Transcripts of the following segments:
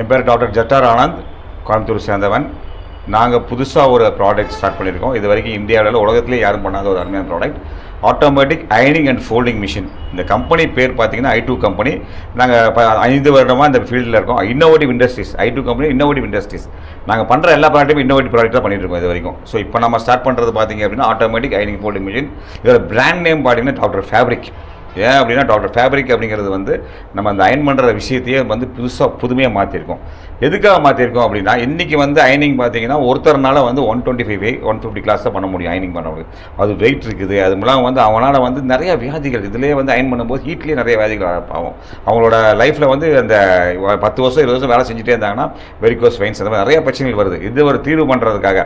என் பேர் டாக்டர் ஜட்டார் ஆனந்த் கோயம்புத்தூர் சேர்ந்தவன். நாங்கள் புதுசாக ஒரு ப்ராடக்ட் ஸ்டார்ட் பண்ணியிருக்கோம். இது வரைக்கும் இந்தியாவில் உலகத்திலே யாரும் பண்ணாத ஒரு அருமையான ப்ராடக்ட் ஆட்டோமேட்டிக் அயனிங் அண்ட் ஃபோல்டிங் மிஷின் இந்த கம்பெனி பேர் பார்த்தீங்கன்னா ஐ டூ கம்பெனி நாங்கள் ஐந்து வருடமாக இந்த ஃபீல்டில் இருக்கோம். Innovative industries I two company innovative industries நாங்கள் பண்ணுற எல்லா ப்ராடக்ட்டும் இன்னோவேட்டிவ் ப்ராடக்ட் தான் பண்ணிட்டு இருக்கோம் இது வரைக்கும். ஸோ இப்போ நம்ம ஸ்டார்ட் பண்ணுறது பார்த்தீங்க அப்படின்னா ஆட்டோமேட்டிக் அயனிங் ஃபோல்டிங் மிஷின் இதோட பிராண்ட் நேம் பார்த்தீங்கன்னா டாக்டர் ஃபேப்ரிக் ஏன் அப்படின்னா டாக்டர் ஃபேப்ரிக் அப்படிங்கிறது வந்து நம்ம அந்த அயன் பண்ணுற விஷயத்தையே வந்து புதுசாக புதுமையாக மாற்றிருக்கோம் எதுக்காக மாற்றிருக்கோம் அப்படின்னா இன்றைக்கி வந்து அயனிங் பார்த்தீங்கன்னா ஒருத்தர்னால வந்து one twenty five one fifty clothes தான் பண்ண முடியும் அயனிங் பண்ணுறவங்க அது வெயிட் இருக்குது அது மூலம் வந்து அவனால் வந்து நிறைய வியாதிகள் இதுலேயே வந்து அயன் பண்ணும்போது ஹீட்லேயே நிறைய வியாதிகள் ஆகும் அவங்களோட லைஃப்பில் வந்து அந்த பத்து வருஷம் இருபது வருஷம் வேலை செஞ்சுட்டே இருந்தாங்கன்னா வெரிகோஸ் வெயின்ஸ் அந்த மாதிரி நிறைய பிரச்சனைகள் வருது. இது ஒரு தீர்வு பண்ணுறதுக்காக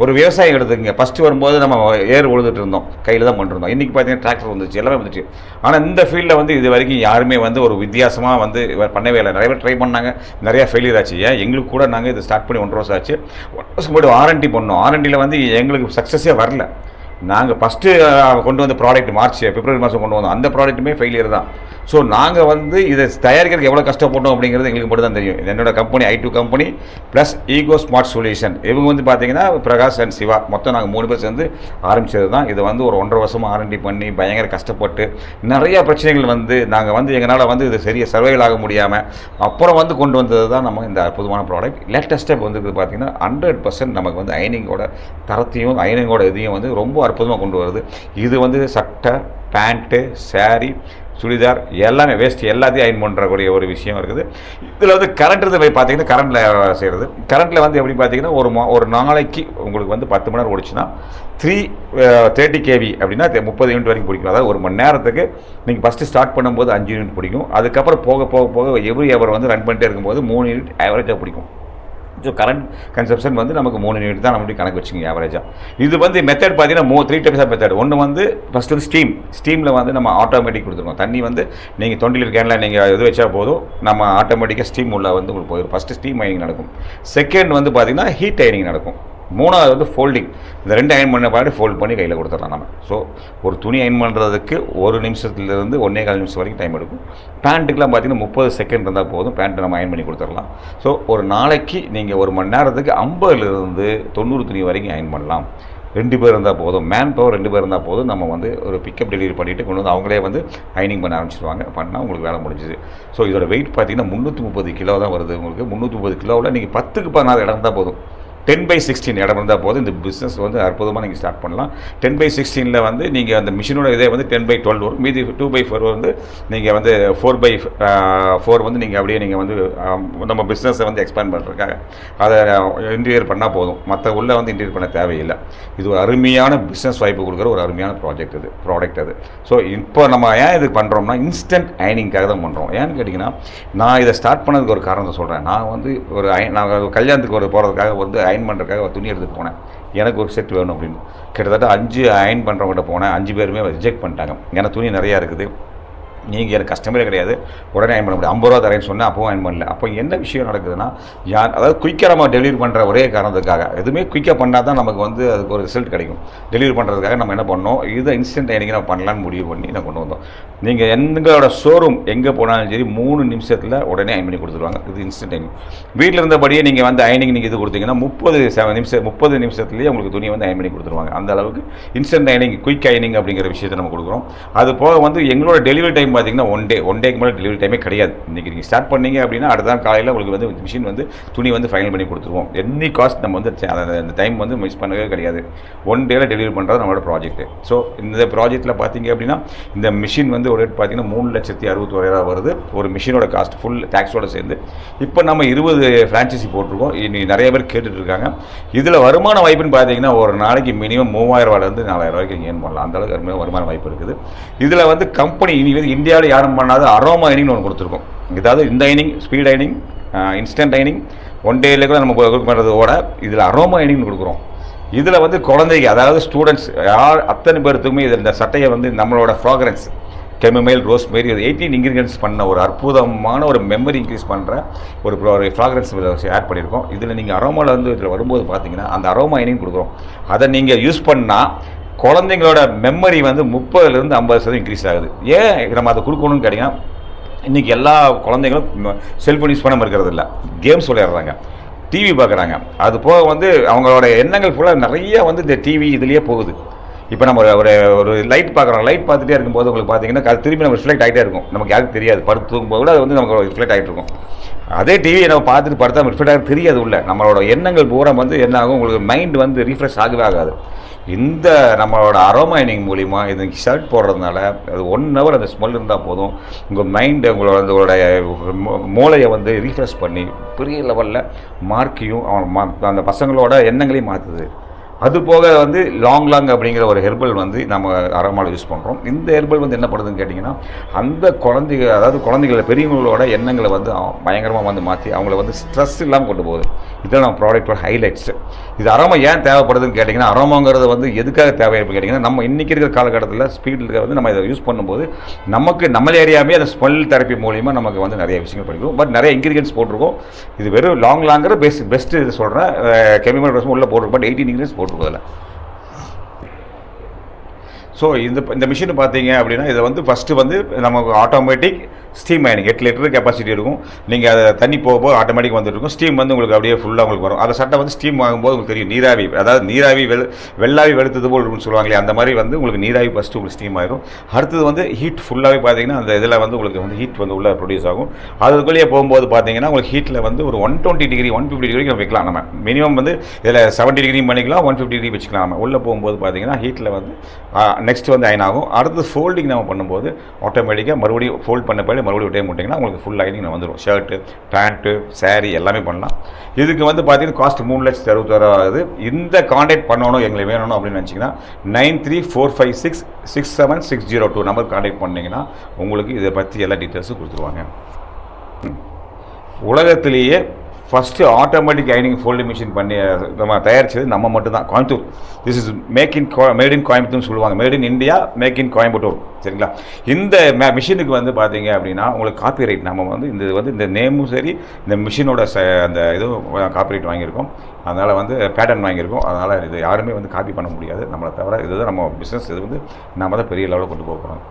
ஒரு விவசாயம் எடுத்துக்கங்க. ஃபஸ்ட்டு வரும்போது நம்ம ஏர் உழுதுட்டு இருந்தோம் கையில் தான் பண்ணிருந்தோம் இன்றைக்கி பார்த்தீங்கன்னா டிராக்டர் வந்துச்சு எல்லாமே வந்துச்சு ஆனால் இந்த ஃபீல்டில் வந்து இது வரைக்கும் யாருமே வந்து ஒரு வித்தியாசமாக வந்து பண்ணவே இல்லை. நிறைய பேர் ட்ரை பண்ணாங்க. நிறையா ஃபெயிலியர் ஆச்சு. ஏன்? எங்களுக்கு கூட நாங்கள் இது ஸ்டார்ட் பண்ணி ஒன்றரை வருஷம் ஆச்சு. ஒன்றரை வருஷம் போய்ட்டு வாரண்டி பண்ணோம் வாரண்டியில் வந்து எங்களுக்கு சக்ஸஸே வரல. நாங்கள் ஃபஸ்ட்டு கொண்டு வந்த ப்ராடக்ட் மார்ச் பிப்ரவரி மாதம் கொண்டு வந்தோம். அந்த ப்ராடக்ட்டுமே ஃபெயிலியர் தான். ஸோ நாங்கள் வந்து இதை தயாரிக்கிறதுக்கு எவ்வளோ கஷ்டப்பட்டோம் அப்படிங்கிறது எங்களுக்கு மட்டும் தான் தெரியும். என்னோடய என்னோட company I two company plus eco smart solution இவங்க வந்து பார்த்தீங்கன்னா பிரகாஷ் அண்ட் சிவா. மொத்தம் நாங்கள் மூணு பேர் சேர்ந்து ஆரம்பிச்சது தான். இது வந்து ஒரு ஒன்றரை வருஷமாக ஆரண்டி பண்ணி பயங்கர கஷ்டப்பட்டு நிறைய பிரச்சனைகள் வந்து நாங்கள் வந்து எங்களால் வந்து இது சரியாக சர்வைவல் ஆக முடியாமல் அப்புறம் வந்து கொண்டு வந்தது தான் நம்ம இந்த அற்புதமான ப்ராடக்ட் லேட்டஸ்ட்டாக வந்து பார்த்தீங்கன்னா ஹண்ட்ரட் பர்சன்ட் நமக்கு வந்து அயனிங்கோட தரத்தையும் அயனிங்கோட இதையும் வந்து ரொம்ப அற்புதமாக கொண்டு வருது. இது வந்து சட்டை பேண்ட்டு saree சுடிதார் எல்லாமே வேஸ்ட் எல்லாத்தையும் அயன் பண்ணுறக்கூடிய ஒரு விஷயம் இருக்குது. இதில் வந்து கரண்ட் இருந்து போய் பார்த்தீங்கன்னா கரண்ட்டில் செய்கிறது கரண்ட்டில் வந்து எப்படி பார்த்தீங்கன்னா ஒரு மா ஒரு நாளைக்கு உங்களுக்கு வந்து பத்து மணி நேரம் ஓடிச்சுன்னா த்ரீ தேர்ட்டி கேவி அப்படின்னா முப்பது யூனிட் வரைக்கும் பிடிக்கும். அதாவது ஒரு மணி நேரத்துக்கு நீங்கள் ஃபஸ்ட்டு ஸ்டார்ட் பண்ணும்போது அஞ்சு யூனிட் பிடிக்கும். அதுக்கப்புறம் போக போக போக எவ்ரி எவர் வந்து ரன் பண்ணிட்டே இருக்கும்போது மூணு யூனிட் ஆவரேஜாக பிடிக்கும். ஸோ கரண்ட் கன்சப்ஷன் வந்து நமக்கு மூணு யூனிட் தான் நம்ம கணக்கு வச்சுங்க ஆவரேஜாக இது வந்து மெத்தட் பார்த்தீங்கன்னா மூ த்ரீ டைப்ஸ் ஆஃப் மெத்தட் ஒன்று வந்து ஃபஸ்ட்டு வந்து ஸ்டீம் ஸ்டீமில் வந்து நம்ம ஆட்டோமேட்டிக் கொடுத்துருவோம். தண்ணி வந்து நீங்கள் தொண்டில் கேனில் நீங்கள் இது வச்சா போதும் நம்ம ஆட்டோமேட்டிக்காக ஸ்டீம் உள்ள வந்து உங்களுக்கு போயிடும். ஃபஸ்ட்டு ஸ்டீம் மைனிங் நடக்கும். செகண்ட் வந்து பார்த்தீங்கன்னா ஹீட் ஐனிங் நடக்கும். மூணாவது வந்து ஃபோல்டிங் இந்த ரெண்டு அயன் பண்ண பாடி ஃபோல்ட் பண்ணி கையில் கொடுத்துடலாம் நம்ம. ஸோ ஒரு துணி அயன் பண்ணுறதுக்கு ஒரு நிமிஷத்துலேருந்து ஒன்றே கால் நிமிஷம் வரைக்கும் டைம் எடுக்கும். பேண்ட்டுக்கெலாம் பார்த்தீங்கன்னா முப்பது செகண்ட் இருந்தால் போதும். பேண்ட்டை நம்ம அயன் பண்ணி கொடுத்துடலாம். ஸோ ஒரு நாளைக்கு நீங்கள் ஒரு மணி நேரத்துக்கு ஐம்பதுலேருந்து தொண்ணூறு துணி வரைக்கும் அயன் பண்ணலாம். ரெண்டு பேர் இருந்தால் போதும். மேன் பவர் ரெண்டு பேர் இருந்தால் போதும். நம்ம வந்து ஒரு பிக்கப் டெலிவரி பண்ணிவிட்டு கொண்டு வந்து அவங்களே வந்து அயனிங் பண்ண ஆரம்பிச்சிருவாங்க. பண்ணால் உங்களுக்கு வேலை முடிஞ்சுது. ஸோ இதோட வெயிட் பார்த்தீங்கன்னா முந்நூற்றி முப்பது கிலோ தான் வருது உங்களுக்கு. முந்நூற்றி முப்பது கிலோவில் நீங்கள் பத்துக்கு பதினாறு இடம் இருந்தால் போதும். டென் பை சிக்ஸ்டீன் இடம் இருந்தால் போதும். இந்த பிஸ்னஸ் வந்து அற்புதமாக நீங்கள் ஸ்டார்ட் பண்ணலாம். டென் பை சிக்ஸ்டீனில் வந்து நீங்கள் அந்த மிஷினோட இதே வந்து டென் பை டுவெல் வரும். மீதி டூ பை ஃபோர் வந்து நீங்கள் வந்து ஃபோர் பை ஃபோர் வந்து நீங்கள் அப்படியே நீங்கள் வந்து நம்ம பிஸ்னஸை வந்து எக்ஸ்பேண்ட் பண்ணுறதுக்காக அதை இன்டீரியர் பண்ணால் போதும். மற்ற உள்ளே வந்து இன்டீரியர் பண்ண தேவையில்லை. இது ஒரு அருமையான பிஸ்னஸ் வாய்ப்பு கொடுக்குற ஒரு அருமையான ப்ராஜெக்ட் இது ப்ராடக்ட் அது. ஸோ இப்போ நம்ம ஏன் இது பண்ணுறோம்னா இன்ஸ்டன்ட் அயனிங்காக தான் பண்ணுறோம் ஏன்னு கேட்டிங்கன்னா நான் இதை ஸ்டார்ட் பண்ணதுக்கு ஒரு காரணத்தை சொல்கிறேன் நான் வந்து ஒரு நான் ஒரு கல்யாணத்துக்கு ஒரு போகிறதுக்காக வந்து அயன் பண்ணுறதுக்காக ஒரு துணி எடுத்துகிட்டு போனேன். எனக்கு ஒரு செட் வேணும் அப்படின்னு. கிட்டத்தட்ட அஞ்சு அயன் பண்ணுறவங்ககிட்ட போனேன். அஞ்சு பேருமே ரிஜெக்ட் பண்ணிட்டாங்க. ஏன்னா துணி நிறையா இருக்குது. நீங்கள் எனக்கு கஸ்டமரே கிடையாது. உடனே அயன் பண்ண முடியாது. ஐம்பது ரூபா தரேன்னு சொன்னால் அப்பவும் அயன் பண்ணல. அப்போ என்ன விஷயம் நடக்குதுன்னா யார் அதாவது குயிக்காக நம்ம டெலிவரி பண்ணுற ஒரே காரணத்துக்காக எதுவுமே குயிக்காக பண்ணால் தான் நமக்கு வந்து அதுக்கு ஒரு ரிசல்ட் கிடைக்கும். டெலிவரி பண்ணுறதுக்காக நம்ம என்ன பண்ணோம்? இதை இன்ஸ்டன்ட் அயனிங் நம்ம பண்ணலான்னு முடிவு பண்ணி நான் கொண்டு வந்தோம். நீங்கள் எங்களோட ஷோரூம் எங்கே போனாலும் சரி மூணு நிமிஷத்தில் உடனே அயன் பண்ணி கொடுத்துருவாங்க. இது இன்ஸ்டன்ட் அயனிங் வீட்டில் இருந்தபடியே நீங்கள் வந்து அயனிங் நீங்கள் இது கொடுத்தீங்கன்னா முப்பது செவன் நிமிஷம் முப்பது நிமிஷத்துலேயே உங்களுக்கு துணியை வந்து அயன் பண்ணி கொடுத்துருவாங்க. அந்த அளவுக்கு இன்ஸ்டன்ட் அயனிங் குயிக் அயனிங் அப்படிங்கிற விஷயத்தை நம்ம கொடுக்குறோம். அது போக வந்து எங்களோட டெலிவரி டைம் பார்த்தீங்கன்னா ஒன் டே ஒன் டேக்கு மேலே டெலிவரி டைமே கிடையாது. இன்றைக்கி நீங்கள் ஸ்டார்ட் பண்ணீங்க அப்படின்னா அடுத்த நாள் காலையில் உங்களுக்கு வந்து மிஷின் வந்து துணி வந்து ஃபைனல் பண்ணி கொடுத்துருவோம். எனி காஸ்ட் நம்ம வந்து அந்த- டைம் வந்து மிஸ் பண்ணவே கிடையாது. ஒன் டேல டெலிவரி பண்ணுறது நம்மளோட ப்ராஜெக்ட் ஸோ இந்த ப்ராஜெக்ட்டில் பார்த்தீங்க அப்படின்னா இந்த மிஷின் வந்து ஒரு ரேட் பார்த்தீங்கன்னா மூணு லட்சத்தி அறுபத்தோராயிரம் வருது. ஒரு மிஷினோட காஸ்ட் ஃபுல் டேக்ஸோட சேர்ந்து. இப்போ நம்ம இருபது ஃப்ரான்ச்சைசி போட்டிருக்கோம். இன்னைக்கு நிறைய பேர் கேட்டுட்ருக்காங்க இதில் வருமான வாய்ப்புன்னு பார்த்தீங்கன்னா ஒரு நாளைக்கு மினிமம் மூவாயிரம் ரூபாயிலேருந்து நாலாயிரம் ரூபாய்க்கு ஏன் பண்ணலாம். அந்த அளவுக்கு வருமான வாய்ப்பு இருக்குது. இதில் வந்து கம்பெனி இனி வந்து இந்தியாவில் யாரும் பண்ணாத அரோமா இனிங்னு ஒன்று கொடுத்துருக்கோம். இதாவது இந்த இனிங் ஸ்பீட் ஐனிங் இன்ஸ்டன்ட் ஐனிங் ஒன் டேல கூட நம்ம பண்ணுறதோட இதில் அரோமா ஐனிங் கொடுக்குறோம். இதில் வந்து குழந்தைங்க அதாவது ஸ்டூடெண்ட்ஸ் யார் அத்தனை பேர்த்துக்குமே இதில் இந்த சட்டையை வந்து நம்மளோட ஃப்ராக்ரன்ஸ் கெமிமைல் ரோஸ் மாரி ஒரு எயிட்டீன் இன்க்ரீடியன்ஸ் பண்ண ஒரு அற்புதமான ஒரு மெமரி இன்க்ரீஸ் பண்ணுற ஒரு ஒரு ஃப்ராக்ரன்ஸ் ஆட் பண்ணியிருக்கோம். இதில் நீங்கள் அரோமாவில் வந்து இதில் வரும்போது பார்த்தீங்கன்னா அந்த அரோமா ஐனிங் கொடுக்குறோம். அதை நீங்கள் யூஸ் பண்ணால் குழந்தைங்களோட மெமரி வந்து முப்பதுலேருந்து ஐம்பது சதவீதம் இன்க்ரீஸ் ஆகுது. ஏன் நம்ம அதை கொடுக்கணும்னு கேட்டிங்கன்னா இன்றைக்கி எல்லா குழந்தைங்களும் செல்ஃபோன் யூஸ் பண்ணாமல் இருக்கிறது இல்லை. கேம்ஸ் விளையாடுறாங்க. டிவி பார்க்குறாங்க. அது போக வந்து அவங்களோட எண்ணங்கள் ஃபுல்லாக நிறைய வந்து இந்த டிவி இதுலேயே போகுது. இப்போ நம்ம ஒரு- ஒரு ஒரு லைட் பார்க்குறோம். லைட் பார்த்துட்டே இருக்கும்போது உங்களுக்கு பார்த்தீங்கன்னா அது திரும்பி நம்ம ரிஃப்ளெக்ட் ஆகிட்டே இருக்கும். நமக்கு யாருக்கும் தெரியாது. படுத்து தூங்கும்போது கூட அது வந்து நமக்கு ரிஃப்ளெக்ட் ஆகிட்டு இருக்கும். அதே டிவியை நம்ம பார்த்துட்டு படுத்தா ரிஃப்ளெக்ட் ஆக தெரியாது உள்ள. நம்மளோட எண்ணங்கள் பூரா வந்து என்ன ஆகும்? உங்களுக்கு மைண்ட் வந்து ரீஃப்ரெஷ் ஆகவே ஆகாது. இந்த நம்மளோட அரோமைனிங் மூலிமா இது ஷர்ட் போடுறதுனால அது ஒன் ஹவர் அந்த ஸ்மெல் இருந்தால் போதும். உங்கள் மைண்டு உங்களோட உங்களுடைய மூளையை வந்து ரீஃப்ரெஷ் பண்ணி பெரிய லெவலில் மார்க்கையும் அவன் அந்த பசங்களோட எண்ணங்களையும் மாற்றுது அது போக வந்து லாங் லாங் அப்படிங்கிற ஒரு ஹெர்பல் வந்து நம்ம அரோமாவில் யூஸ் பண்ணுறோம் இந்த ஹெர்பல் வந்து என்ன பண்ணுதுன்னு கேட்டிங்கன்னா அந்த குழந்தைகள் அதாவது குழந்தைங்கள பெரியவங்களோட எண்ணங்களை வந்து பயங்கரமாக வந்து மாற்றி அவங்கள வந்து ஸ்ட்ரெஸ் இல்லாமல் கொண்டு போகுது. இதுதான் நம்ம ப்ராடக்டோட ஹைலைட்ஸ் இது அரோமா ஏன் தேவைப்படுதுன்னு கேட்டிங்கன்னா அரோமாங்கிறது வந்து எதுக்காக தேவை கேட்டிங்கன்னா நம்ம இன்றைக்கி இருக்கிற காலகட்டத்தில் ஸ்பீடில் வந்து நம்ம இதை யூஸ் பண்ணும்போது நமக்கு நம்ம ஏரியாவே அந்த ஸ்மெல் தெரப்பி மூலிமா நமக்கு வந்து நிறைய விஷயங்கள் படிக்கிறோம் பட் நிறைய இன்க்ரீடியன்ஸ் போட்டிருக்கோம். இது வெறும் லாங் லாங்கிற பெஸ்ட் பெஸ்ட்டு இது சொல்கிறேன் கெமிக்கல் ட்ரெஸ் உள்ளே போட்டிருக்கோம். பட் எயிட்டீன் இன்க்ரீடியன்ஸ் போட்டிருக்கோம் அதில் ஸோ இந்த இந்த மிஷின் பார்த்தீங்க அப்படின்னா இதை வந்து ஃபஸ்ட்டு வந்து நமக்கு ஆட்டோமேட்டிக் ஸ்டீம் மைனிங் எட்டு லிட்டர் கெப்பாசிட்டி இருக்கும். நீங்கள் அதை தண்ணி போக போக ஆட்டோமேட்டிக் வந்துட்டு இருக்கும். ஸ்டீம் வந்து உங்களுக்கு அப்படியே ஃபுல்லாக உங்களுக்கு வரும். அந்த சட்டை வந்து ஸ்டீம் ஆகும்போது உங்களுக்கு தெரியும். நீராவி அதாவது நீராவி வெள் வெள்ளாவி வெளுத்தது போல் இருக்கும்னு சொல்லுவாங்களே அந்த மாதிரி வந்து உங்களுக்கு நீராவி ஃபஸ்ட்டு உங்களுக்கு ஸ்டீம் ஆயிரும். அடுத்தது வந்து ஹீட் ஃபுல்லாகவே பார்த்தீங்கன்னா அந்த இதில் வந்து உங்களுக்கு வந்து ஹீட் வந்து உள்ளே ப்ரொடியூஸ் ஆகும். அதுக்குள்ளேயே போகும்போது பார்த்தீங்கன்னா உங்களுக்கு ஹீட்டில் வந்து ஒரு one twenty degree one fifty degree வைக்கலாம் நம்ம. மினிமம் வந்து இதில் செவன்ட்டி டிகிரி பண்ணிக்கலாம் ஒன் ஃபிஃப்டி டிகிரி வச்சுக்கலாம் நம்ம. உள்ளே போகும்போது பார்த்தீங்கன்னா ஹீட்டில் வந்து நெக்ஸ்ட் வந்து அயன் ஆகும். அடுத்து ஃபோல்டிங் நம்ம பண்ணும்போது ஆட்டோமேட்டிக்காக மறுபடியும் ஃபோல்ட் பண்ண பிறகு மறுபடியும் டைம் விட்டிங்கன்னா உங்களுக்கு ஃபுல் அயனிங் வந்துடும் ஷர்ட்டு பேண்ட்டு சேரீ எல்லாமே பண்ணலாம். இதுக்கு வந்து பார்த்தீங்கன்னா காஸ்ட் மூணு லட்சத்தி அறுபத்தாயிரம் ஆகுது. இந்த காண்டாக்ட் பண்ணணும் எங்களை வேணும் அப்படின்னு நினச்சிங்கன்னா nine three four five six six seven six zero two number contact பண்ணிங்கன்னா உங்களுக்கு இதை பற்றி எல்லா டீட்டெயில்ஸும் கொடுத்துருவாங்க. உலகத்திலேயே ஃபஸ்ட்டு ஆட்டோமேட்டிக் ஐனிங் ஃபோல்டிங் மிஷின் பண்ணி நம்ம தயாரிச்சது நம்ம மட்டும்தான். Coimbatore. This is make in go made in கோயம்புத்தூர்னு சொல்லுவாங்க. Made in India make in Coimbatore சரிங்களா? இந்த மிஷினுக்கு வந்து பார்த்தீங்க அப்படின்னா உங்களுக்கு காப்பி ரைட் நம்ம வந்து இந்த இது வந்து இந்த நேமும் சரி இந்த மிஷினோட ச அந்த இதுவும் காப்பி ரைட் வாங்கியிருக்கோம். அதனால் வந்து பேட்டர்ன் வாங்கியிருக்கோம். அதனால் இது யாருமே வந்து காப்பி பண்ண முடியாது. நம்மளை தவிர இதுதான் நம்ம பிஸ்னஸ் இது வந்து நம்ம தான் பெரிய லெவலில் கொண்டு போகிறோம்